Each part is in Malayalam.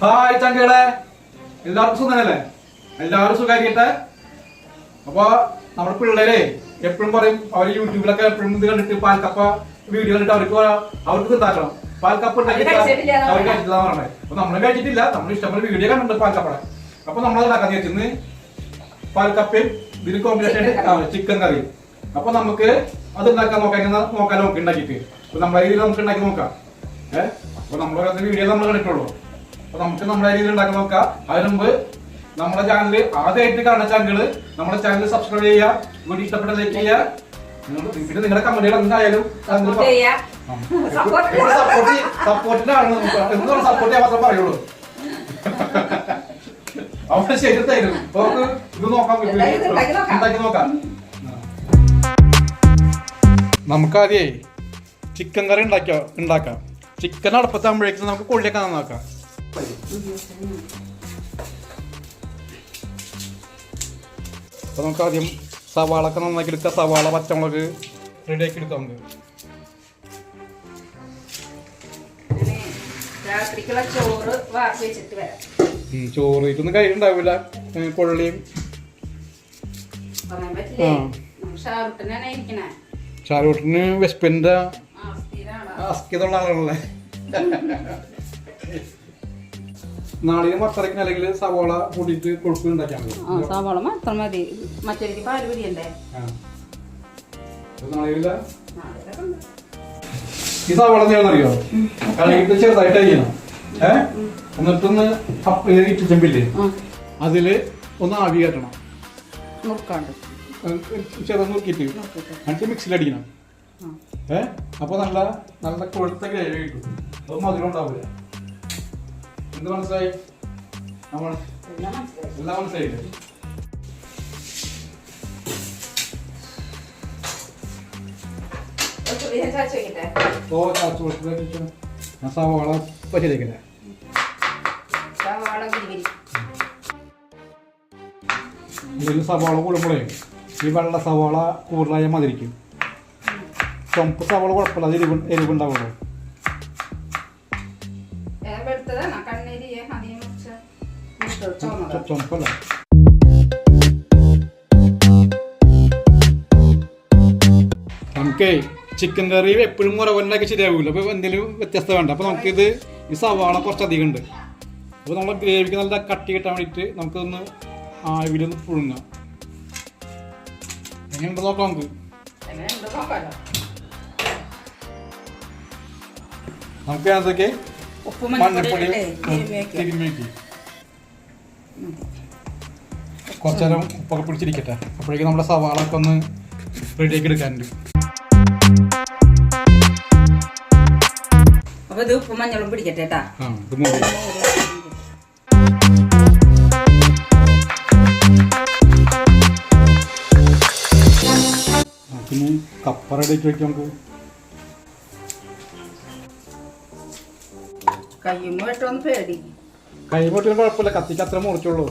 ഹായ് ചങ്കളെ എല്ലാവർക്കും സുഖമല്ലേ? എല്ലാവരും സുഖമായിരിക്കട്ടെ അപ്പൊ നമ്മുടെ പിള്ളേരെ എപ്പോഴും പറയും അവർ യൂട്യൂബിലൊക്കെ എപ്പോഴും ഇത് കണ്ടിട്ട് പാൽക്കപ്പ വീഡിയോ കണ്ടിട്ട് അവർക്ക് അവർക്ക് ഇതാക്കണം. പാൽക്കപ്പ ഉണ്ടാക്കി അവർ. പറഞ്ഞത് അപ്പൊ നമ്മൾ കഴിച്ചിട്ടില്ല. നമ്മൾ ഇഷ്ടംപോലെ വീഡിയോ കണ്ടിട്ടുണ്ട് പാൽക്കപ്പടെ അപ്പൊ നമ്മൾ ഉണ്ടാക്കാൻ വെച്ചിന്ന് പാൽക്കപ്പയും ഇതിന് കോമ്പിനേഷൻ ചിക്കൻ കറി അപ്പൊ നമുക്ക് അത് ഉണ്ടാക്കാൻ നോക്കാൻ നോക്കാൻ നോക്കി ഉണ്ടാക്കിയിട്ട്. അപ്പൊ നമ്മളെ രീതിയിൽ നമുക്ക് ഉണ്ടാക്കി നോക്കാം. ഏഹ് അപ്പൊ നമ്മളെ വീഡിയോ നമ്മൾ കണ്ടിട്ടുള്ളൂ. അപ്പൊ നമുക്ക് നമ്മുടെ രീതിയിൽ ഉണ്ടാക്കി നോക്കാം. അതിന് മുമ്പ് നമ്മുടെ ചാനൽ ആദ്യമായിട്ട് കാണുന്ന ചാനലുകൾ നമ്മുടെ ചാനൽ സബ്സ്ക്രൈബ് ചെയ്യുക. വീഡിയോ ഇഷ്ടപ്പെട്ട ലൈക്ക് ചെയ്യുക. പിന്നെ നിങ്ങളുടെ കമന്റുകൾ എന്തായാലും സപ്പോർട്ടിന്റെ ആണ് എന്താണ് സപ്പോർട്ട് ചെയ്യാൻ മാത്രം പറയുള്ളൂ? അവിടെ ശരി തരും. അപ്പൊ നമുക്ക് ഇത് നോക്കാം. ഉണ്ടാക്കി നോക്കാം. നമുക്കാദ്യേ ചിക്കൻ കറി ഉണ്ടാക്കിയ ഉണ്ടാക്കാം. ചിക്കൻ അടുപ്പത്താകുമ്പോഴേക്കും നമുക്ക് കൊള്ളിയൊക്കെ നന്നാക്കാം. അപ്പൊ നമുക്ക് ആദ്യം സവാളൊക്കെ നന്നാക്കി എടുക്കാം. സവാള പച്ചമുളക് റെഡിയാക്കി എടുക്കാം നമുക്ക്. രാത്രിക്കുള്ള ചോറ് വാർത്ത് വെച്ചിട്ട് വരാം. ചോറ് ഇതൊന്നും കഴിയുണ്ടാവില്ല കൊള്ളിയും ഷാരൂട്ടിന് വെസ്പിന്റെ ആ. സ്ഥിരാണ്? അസ്കിതുള്ള ആളുകളല്ലേ നാളികേരം വറുത്തരയ്ക്കുന്ന അല്ലെങ്കിൽ സവാള കൂട്ടിയിട്ട് കൊഴുപ്പ് ഉണ്ടാക്കിയാൽ മതി. ആ സവാള മാത്രം മതി. മറ്റേ പിടിയണ്ടേ. നാളികേരില്ല ഈ സവാള ചെയ്യണമെന്നറിയോ കഴുകിട്ട് ചെറുതായിട്ട് അരിയണം. ഏ? എന്നിട്ടൊന്ന് അപ്പ് ഇട്ട് അതിൽ ഒന്ന് ആവി കയറ്റണം. മുറുക്കാണ്ട് ചെറുത് നോക്കിയിട്ട് എന്നിട്ട് മിക്സിയിൽ അടിക്കണം. ഏ? അപ്പൊ നല്ല നല്ല കൊഴുത്ത ഗ്രേവി കിട്ടും. അത് മധുരം ഉണ്ടാവില്ല എന്ത് മനസ്സിലായി? നമ്മൾ എല്ലാം മനസ്സിലായില്ലേ? ഓ ചാച്ചു കൊടുത്തിട്ട് ഞാൻ സവാള ഗിരിഗിരി ഇതിൽ സവാള കൂടുമ്പോഴേ ഈ വെള്ള സവാള കൂടുതലായ മതിരിക്കും ചുമപ്പ് സവാള കുഴപ്പമില്ല അത് എരിവ് എരിവുണ്ടാവുള്ളൂ. ചുമപ്പല്ല നമുക്കേ ചിക്കൻ കറി എപ്പോഴും മുറവല്ലാക്കി ശരിയാവില്ല അപ്പോൾ എന്തെങ്കിലും വ്യത്യസ്തത വേണ്ട? അപ്പോൾ നമുക്കിത് ഈ സവാള കുറച്ചധികം ഉണ്ട് അപ്പോൾ നമ്മൾ ഗ്രേവിക്ക് നല്ല കട്ടി കിട്ടാൻ വേണ്ടിയിട്ട് നമുക്കൊന്ന് ആവിലൊന്ന് പുഴുങ്ങാം. എങ്ങനെയുണ്ട് നോക്കാം നമുക്ക്. നമുക്ക് അതൊക്കെ മഞ്ഞപ്പൊടി തിരുമ്മിയൊക്കെ. കുറച്ച് നേരം ഉപ്പൊക്കെ പിടിച്ചിരിക്കട്ടെ. അപ്പോഴേക്കും നമ്മുടെ സവാള ഒക്കെ ഒന്ന് റെഡിയാക്കി എടുക്കാനുണ്ട് അപ്പൊ ഇത് ഉപ്പ് മഞ്ഞളും പിടിക്കട്ടെ കേട്ടാ. ആ ഇത് മതി. പിന്നെ കപ്പ റെഡിയാക്കി വെക്കാം നമുക്ക്. പേടി. കൈ പൊട്ടിയാലും കുഴപ്പമില്ല. കത്തിക്ക് അത്ര മുറിച്ചുള്ളൂ.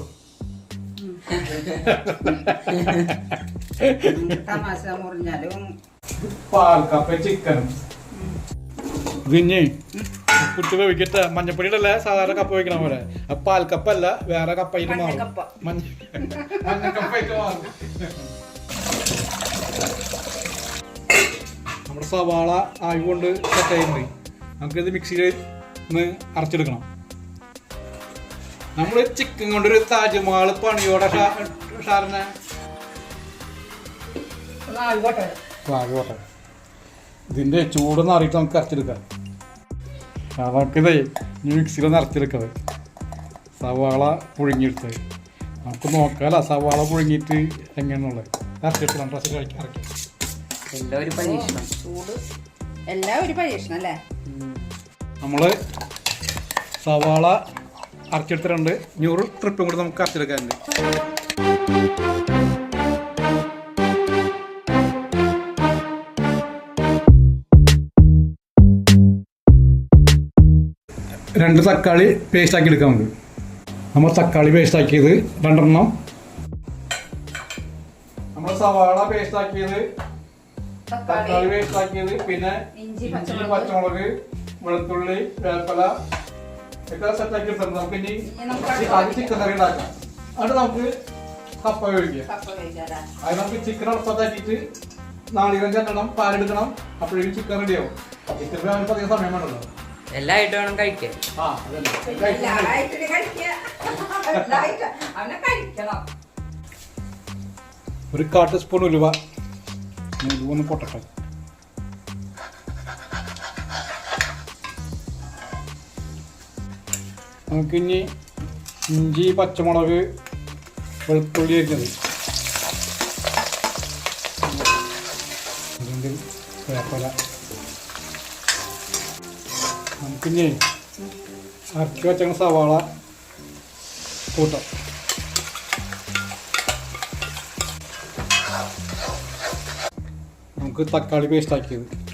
തമാശ മുറിഞ്ഞാലും. പാൽക്കപ്പ കുട്ടി വേവിക്കട്ടെ മഞ്ഞപ്പൊടി ഇടല്ലേ സാധാരണ കപ്പ വയ്ക്കണ പോലെ. പാൽക്കപ്പല്ല വേറെ കപ്പായിട്ട് മാറും. മഞ്ഞക്കപ്പ. മഞ്ഞ മഞ്ഞക്കപ്പായിട്ട് മാറും. നമ്മുടെ സവാള ആയിക്കൊണ്ട് കൊണ്ട് നമുക്കിത് മിക്സിയിൽ ഒന്ന് അരച്ചെടുക്കണം. നമ്മൾ ചിക്കൻ കൊണ്ടൊരു താജ്മഹൽ പണിയോടെ ഷാറിനെ. ആയിക്കോട്ടെ. ഇതിന്റെ ചൂടൊന്നും അറിയിട്ട് നമുക്ക് അരച്ചെടുക്കാം. നമുക്കിതേ മിക്സിയിലൊന്ന് അരച്ചെടുക്കത് സവാള പുഴുങ്ങിയിട്ട് നമുക്ക് നോക്കാല സവാള പുഴുങ്ങിയിട്ട് എങ്ങനെയാണുള്ളത്. അരച്ചെടുക്കണം ഡ്രസ്സ് കഴിക്കാൻ ഇറക്കി എല്ലാം ഒരു പരീക്ഷണം. ചൂട്. എല്ലാം ഒരു പരീക്ഷണം അല്ലേ? നമ്മൾ സവാള അരച്ചെടുത്തിട്ടുണ്ട് ന്യൂറൽ ട്രിപ്പും കൂടെ നമുക്ക് അറച്ചെടുക്കാനുണ്ട് രണ്ട് തക്കാളി പേസ്റ്റ് ആക്കി എടുക്കാം നമുക്ക്. നമ്മൾ തക്കാളി പേസ്റ്റ് ആക്കിയത് രണ്ടെണ്ണം. നമ്മൾ സവാള പേസ്റ്റ് ആക്കിയത് തക്കാളി. പേസ്റ്റാക്കിയത് പിന്നെ ഇഞ്ചി. പച്ചമുളക് വെളുത്തുള്ളി വേപ്പല ഒക്കെ സെറ്റാക്കി എടുത്തിട്ടുണ്ട് നമുക്ക് ഇനി ആദ്യം ചിക്കൻ കറി ഉണ്ടാക്കാം. എന്നിട്ട് നമുക്ക് കപ്പ കഴിക്കാം അത് നമുക്ക് ചിക്കൻ ഉറപ്പത്താക്കിയിട്ട് നാളികം ചെല്ലണം പാലെടുക്കണം അപ്പോഴേക്കും ചിക്കൻ റെഡിയാവും ചിക്കൻ വേണമെങ്കിൽ അധികം സമയം വേണ്ടല്ലോ എല്ലായിട്ട് വേണം കഴിക്കാൻ. ആ അതല്ലേ. ഒരു കാട്ട് സ്പൂൺ ഉലുവ. ഉലുവ ഒന്ന് പൊട്ടട്ടെ. നമുക്കിനി ഇഞ്ചി പച്ചമുളക് വെളുത്തുള്ളി അരിഞ്ഞത്. അതുകൊണ്ട് വേപ്പല നമുക്കിനി അരക്കി വെച്ച സവാള കൂട്ടാം. നമുക്ക് തക്കാളി പേസ്റ്റ് ആക്കിയത്.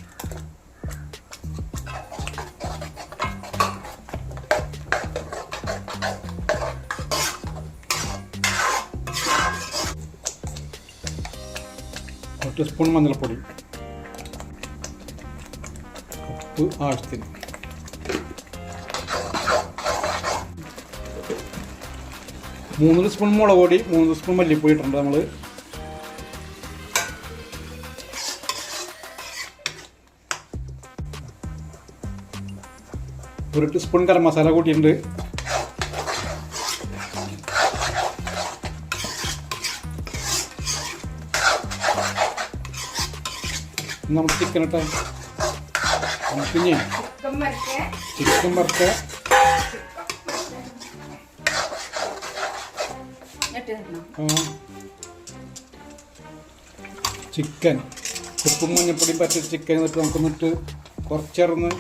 ഒരു സ്പൂൺ മഞ്ഞൾപ്പൊടി. ഉപ്പ് ആവശ്യത്തിന്. മൂന്ന് സ്പൂൺ മുളക് പൊടി മൂന്ന് സ്പൂൺ മല്ലിപ്പൊടി ഇട്ടിട്ടുണ്ട് നമ്മൾ ഒരു ടീസ്പൂൺ ഗരം മസാല കൂട്ടിയിട്ടുണ്ട്. നമുക്ക് ചിക്കൻ ഇട്ടെ നമുക്ക് ഇനി ചിക്കൻ വറുത്ത ചിക്കൻ ഉപ്പും മഞ്ഞപ്പൊടിയും പറ്റിയ ചിക്കൻ എന്നിട്ട് നമുക്കൊന്നിട്ട് കുറച്ചിറന്ന്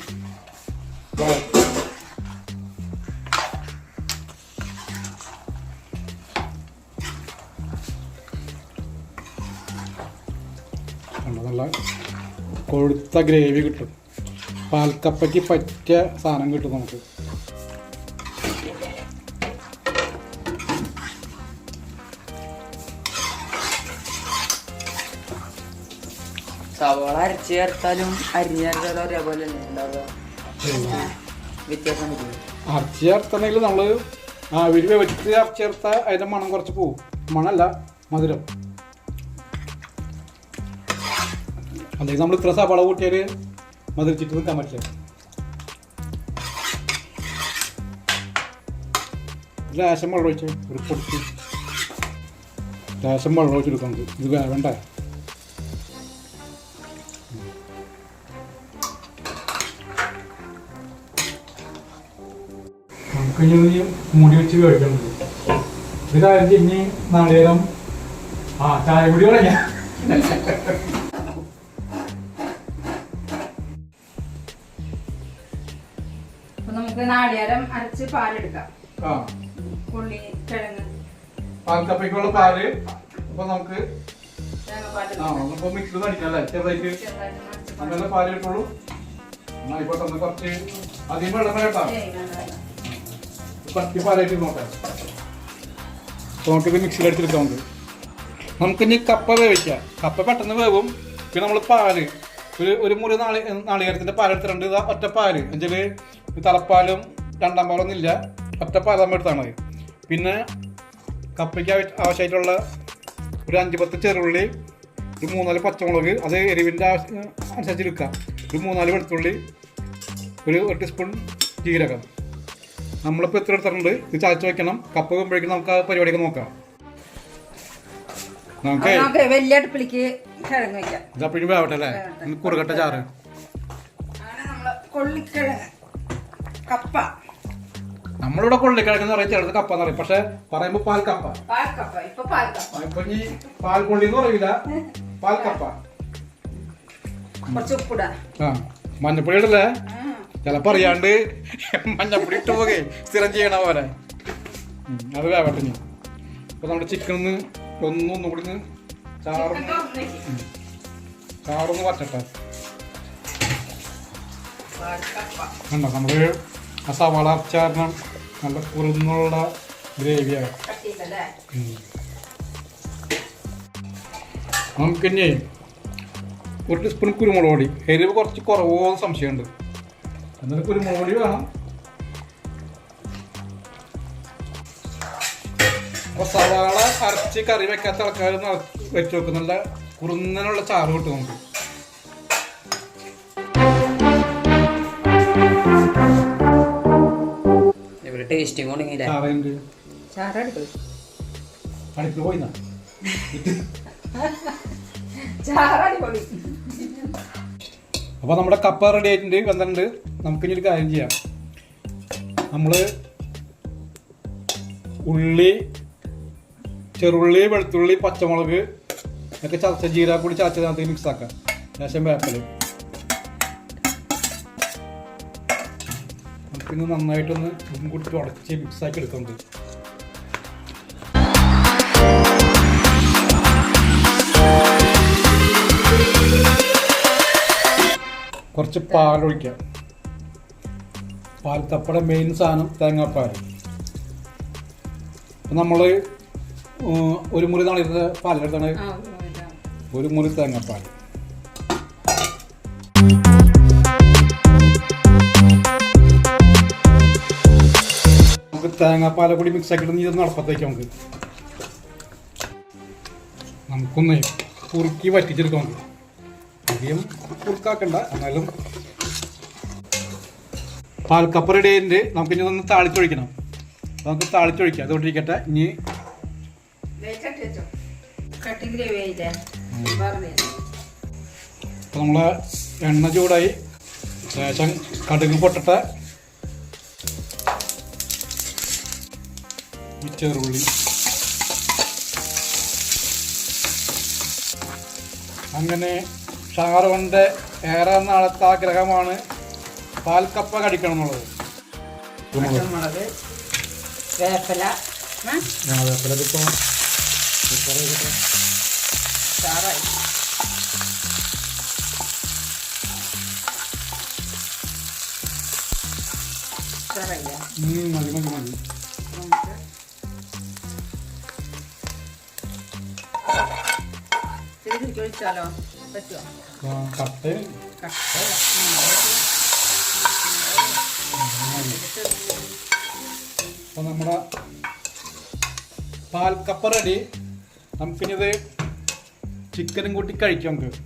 കണ്ടോ, നല്ല കൊഴുത്ത ഗ്രേവി കിട്ടും. പാൽക്കപ്പയ്ക്ക് പറ്റിയ സാധനം കിട്ടും നമുക്ക്. സവാള അരച്ച് ചേർത്താലും അരിഞ്ഞ് ചേർത്താലും ഒരേപോലെ ഉണ്ടാവുക. വ്യത്യാസം വരും അരച്ച് ചേർത്തണമെങ്കിൽ നമ്മൾ ആവിരി വെച്ചിട്ട് അരച്ച് ചേർത്താൽ അതിന്റെ മണം കുറച്ച് പോവും. മണല്ല മധുരം. അല്ലെങ്കിൽ നമ്മൾ ഇത്ര സവാള കൂട്ടിയാൽ മധുരിച്ചിട്ട് നിൽക്കാൻ പറ്റില്ല. ലേശം വെള്ളം ഒഴിച്ച് ഒരു പൊടിച്ച് ലേശം വെള്ളം ഒഴിച്ചെടുക്കാം നമുക്ക്. ഇത് വേണ്ട? നമുക്ക് മൂടി വെച്ച് കഴിക്കണം ഇത് കാര്യം ഇനി നാളികേരം ആ ചായ കുടി പറയാ നാളികേരം അരച്ച് പാലെടുക്കാം. ഉള്ളി കിഴങ്ങ്. പാൽക്കപ്പയ്ക്കുള്ള പാൽ അപ്പൊ നമുക്ക് ചെറുതായിട്ട്. പാൽ കിട്ടുള്ളൂ. ആയിക്കോട്ടെ ഒന്ന് കുറച്ച് അധികം വെള്ളം വേട്ടാ. കട്ടി. പാലായിട്ട് നോക്കാം. നമുക്കിത് മിക്സിയിൽ അടിച്ചെടുക്കാം നമുക്ക് നമുക്കിനി കപ്പ വേവിക്കാം. കപ്പ പെട്ടെന്ന് വേവും. പിന്നെ നമ്മൾ പാൽ. ഒരു ഒരു മുറി നാളി നാളികേരത്തിന്റെ പാലെടുത്തിട്ടുണ്ട്. ഇതാ ഒറ്റ പാൽ എന്നുവെച്ചാൽ തലപ്പാലും രണ്ടാം പാലൊന്നുമില്ല ഇല്ല. ഒറ്റ പാൽ നമ്മൾ എടുത്താൽ മതി. പിന്നെ കപ്പയ്ക്ക് ആവശ്യ- ആവശ്യമായിട്ടുള്ള ഒരു അഞ്ച് പത്ത് ചെറുള്ളി ഒരു മൂന്നാൽ പച്ചമുളക് അത് എരിവിന്റെ ആവശ്യം അനുസരിച്ച് എടുക്കാം ഒരു മൂന്നാൽ വെളുത്തുള്ളി ഒരു ഒരു ടീസ്പൂൺ ജീരകം. നമ്മളിപ്പോൾ എത്ര എടുത്തിട്ടുണ്ട്? ഇത് ചതച്ച് വെക്കണം. കപ്പ വെക്കുമ്പോഴേക്കും നമുക്ക് ആ പരിപാടിയൊക്കെ നോക്കാം. നമുക്ക് വലിയ അടുപ്പിലേക്ക് കിഴങ്ങ് വെക്കാം. ഇതപ്പോഴും വേവട്ടെ അല്ലേ? കുറുകട്ട ചാറ്. കൊള്ളിക്കിഴങ്ങ് കപ്പ. നമ്മളിവിടെ കൊള്ളി കൊള്ളിക്കിഴക്കെന്ന് പറയും ചിലത് കപ്പ എന്ന് പറയും. പക്ഷെ പറയുമ്പോ പാൽ കപ്പ ഇപ്പൊ പാൽക്കപ്പ. ഇപ്പൊ ഈ പാൽ കൊള്ളി എന്ന് പറയില്ല പാൽ കപ്പ ആ മഞ്ഞപ്പൊടി ഇടല്ലേ? ചിലപ്പോ അറിയാണ്ട് മഞ്ഞപ്പൊടി ഇട്ട് പോകെ. സ്ഥിരം ചെയ്യണ പോലെ. അത് വേവട്ടെ ഞാൻ അപ്പൊ നമ്മുടെ ചിക്കൻ ഒന്ന് ഒന്നും കൂടി ഒന്ന് ചാറൊന്ന് വറ്റട്ടെ. കണ്ടോ? നമ്മൾ ആ വളർച്ചാരണം നല്ല കുറുന്നുള്ള ഗ്രേവിയാണ്. നമുക്ക് ഇനി ഒരു ടീസ്പൂൺ കുരുമുളക് പൊടി എരിവ് കുറച്ച് കുറവോ സംശയമുണ്ട്. എന്നിട്ട് കുരുമുളക് പൊടി വേണം. അപ്പൊ സവാള അരച്ച് കറി വെക്കാത്ത ആൾക്കാർ വെച്ച് വെക്കുന്നുള്ള കുറുന്നനുള്ള ചാറ് കിട്ടും നമുക്ക്. പോയിന്നാ? ചാറടിപൊളി അപ്പോൾ നമ്മുടെ കപ്പ റെഡി ആയിട്ടുണ്ട് വന്നിട്ടുണ്ട്. നമുക്ക് ഇനി ഒരു കാര്യം ചെയ്യാം. നമ്മൾ ഉള്ളി ചെറുള്ളി വെളുത്തുള്ളി പച്ചമുളക് ഒക്കെ ചതച്ച ജീര കൂടി ചതച്ചതിനകത്ത് മിക്സ് ആക്കാം. ശേഷം വേപ്പൽ. നമുക്കിന്ന് നന്നായിട്ടൊന്ന് ഇതും കൂടി ഉടച്ച് മിക്സ് ആക്കി എടുക്കുന്നുണ്ട് കുറച്ച് പാലൊഴിക്കാം കപ്പയുടെ മെയിൻ സാധനം തേങ്ങാപ്പാൽ. അപ്പം നമ്മൾ ഒരു മുറി നാളെ പാലെടുത്താണ് ഒരു മുറി തേങ്ങാപ്പാൽ. തേങ്ങാപ്പാല കൂടി മിക്സ് ആക്കിയിട്ട് നീ നടപ്പത്തേക്ക് നമുക്ക്. നമുക്കൊന്ന് കുറുക്കി വറ്റിച്ചെടുക്കാം നമുക്ക്. അധികം കുറുക്കാക്കണ്ട എന്നാലും. പാൽക്കപ്പ റെഡി ആയിട്ടുണ്ട്. നമുക്ക് ഇനി ഒന്ന് താളിച്ചൊഴിക്കണം. നമുക്ക് താളിച്ചൊഴിക്കാം. അതുകൊണ്ടിരിക്കട്ടെ. ഇനി നമ്മളെ എണ്ണ ചൂടായി. ശേഷം കടുക് പൊട്ടട്ടെ. ഈ ചെറുള്ളി അങ്ങനെ ഷാറുഖിന്റെ ഏറെ നാളത്തെ ആഗ്രഹമാണ് പാൽക്കപ്പ കടിക്കണം എന്നുള്ളത് പച്ചമുളക് വേപ്പല ആ, മതി മതി മതി. ഇതിലേക്ക് ഒഴിച്ചാലോ പറ്റുമോ അപ്പൊ നമ്മുടെ പാൽക്കപ്പ റെഡി നമുക്കിനിത് ചിക്കനും കൂട്ടി കഴിക്കാം നമുക്ക്.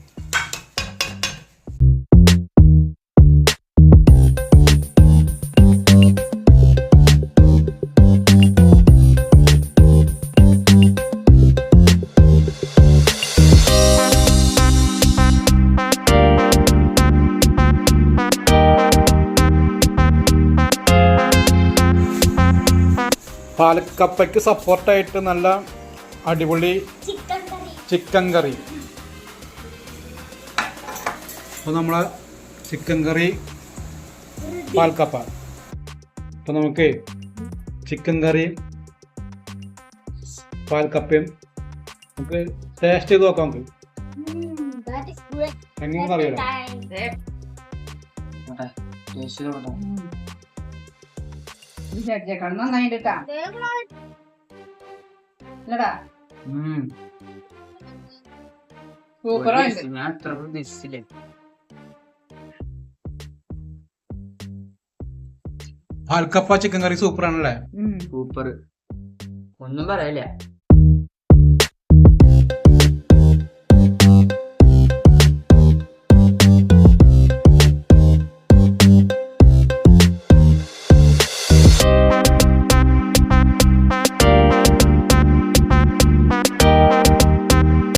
പാലക്കപ്പയ്ക്ക് സപ്പോർട്ടായിട്ട് നല്ല അടിപൊളി ചിക്കൻ കറി. അപ്പോൾ നമ്മളെ ചിക്കൻ കറി പാൽക്കപ്പ. അപ്പോൾ നമുക്ക് ചിക്കൻ കറി പാൽക്കപ്പയും നമുക്ക് ടേസ്റ്റ് ചെയ്ത് നോക്കാം നമുക്ക്. That is good. എങ്ങനെയാണെന്ന് അറിയാലോ ടേസ്റ്റ് വിചാരിച്ചേക്കാം നന്നായിട്ട് ഇട്ടാ ഇല്ലടാ. സൂപ്പറായിട്ട് ഞാൻ അത്ര പ്രതീക്ഷിച്ചില്ലേ പാൽക്കപ്പ ചിക്കൻ കറി സൂപ്പർ ആണല്ലേ സൂപ്പർ ഒന്നും പറയല്ല.